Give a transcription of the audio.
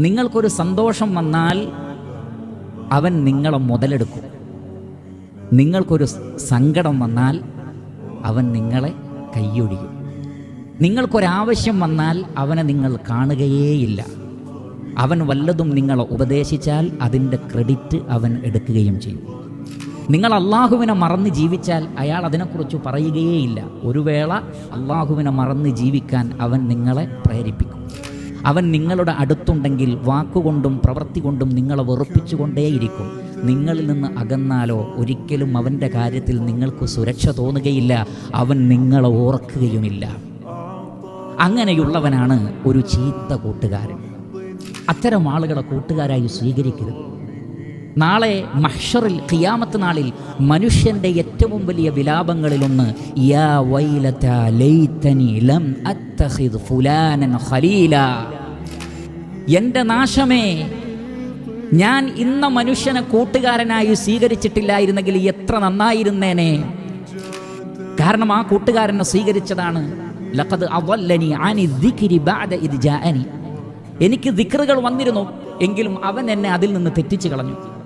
നിങ്ങൾക്കൊരു സന്തോഷം വന്നാൽ അവൻ നിങ്ങളെ മുതലെടുക്കും. നിങ്ങൾക്കൊരു സങ്കടം വന്നാൽ അവൻ നിങ്ങളെ കൈയൊഴിയും നിങ്ങൾക്കൊരാവശ്യം വന്നാൽ അവനെ നിങ്ങൾ കാണുകയേയില്ല. അവൻ വല്ലതും നിങ്ങളെ ഉപദേശിച്ചാൽ അതിന്റെ ക്രെഡിറ്റ് അവൻ എടുക്കുകയും ചെയ്യും. നിങ്ങൾ അള്ളാഹുവിനെ മറന്ന് ജീവിച്ചാൽ അയാൾ അതിനെക്കുറിച്ച് പറയുകയേയില്ല. ഒരു വേള അള്ളാഹുവിനെ മറന്ന് ജീവിക്കാൻ അവൻ നിങ്ങളെ പ്രേരിപ്പിക്കും. അവൻ നിങ്ങളുടെ അടുത്തുണ്ടെങ്കിൽ വാക്കുകൊണ്ടും പ്രവൃത്തി കൊണ്ടും നിങ്ങളെ വെറുപ്പിച്ചുകൊണ്ടേയിരിക്കും. നിങ്ങളിൽ നിന്ന് അകന്നാലോ ഒരിക്കലും അവന്റെ കാര്യത്തിൽ നിങ്ങൾക്ക് സുരക്ഷ തോന്നുകയില്ല. അവൻ നിങ്ങളെ ഓർക്കുകയുമില്ല. അങ്ങനെയുള്ളവനാണ് ഒരു ചീത്ത കൂട്ടുകാരൻ. അത്തരം ആളുകളെ കൂട്ടുകാരായി സ്വീകരിക്കരുത്. നാളെ മഹ്ഷറിൽ ഖിയാമത്ത് നാളിൽ മനുഷ്യന്റെ ഏറ്റവും വലിയ വിലാപങ്ങളിലൊന്ന് യാ വൈലത ലൈതനി ലം അത്തഖിദ് ഫുലാനൻ ഖലീല. എന്റെ നാശമേ ഞാൻ ഇന്ന മനുഷ്യനെ കൂട്ടുകാരനായി സ്വീകരിച്ചിട്ടില്ലായിരുന്നെങ്കിൽ എത്ര നന്നായിരുന്നേനെ. കാരണം ആ കൂട്ടുകാരനെ സ്വീകരിച്ചതാണ് ലഖദ് എനിക്ക് ദിക്റുകൾ വന്നിരുന്നു എങ്കിലും അവൻ എന്നെ അതിൽ നിന്ന് തെറ്റിച്ചു കളഞ്ഞു.